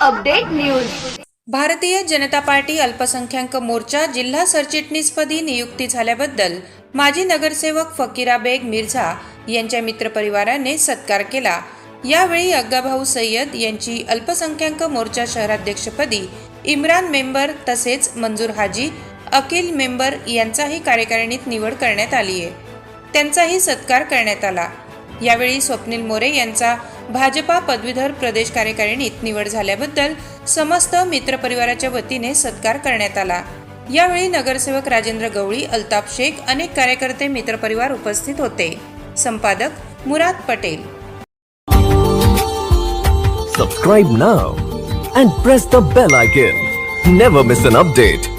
Update news. Bharatiya Janata party अल्पसंख्याक मोर्चा जिल्हा सरचिटणीसपदी नियुक्ती झाल्याबद्दल माजी नगरसेवक फकीरा बेग मिर्झा यांच्या मित्रपरिवाराने सत्कार केला. यावेळी अग्गाभाऊ सय्यद यांची अल्पसंख्याक मोर्चा शहराध्यक्षपदी इम्रान मेंबर तसेच मंजूर हाजी अकिल मेंबर यांचाही कार्यकारिणीत निवड करण्यात आली आहे त्यांचाही सत्कार करण्यात आला. यावेळी स्वप्नील मोरे यांचा भाजपा पदवीधर प्रदेश कार्यकारिणीत निवड झाल्याबद्दल समस्त मित्रपरिवाराच्या वतीने सत्कार करण्यात आला. यावेळी नगरसेवक राजेंद्र गवळी अल्ताफ शेख अनेक कार्यकर्ते मित्रपरिवार उपस्थित होते. संपादक Murad Patel. Subscribe now and press the bell icon never miss an update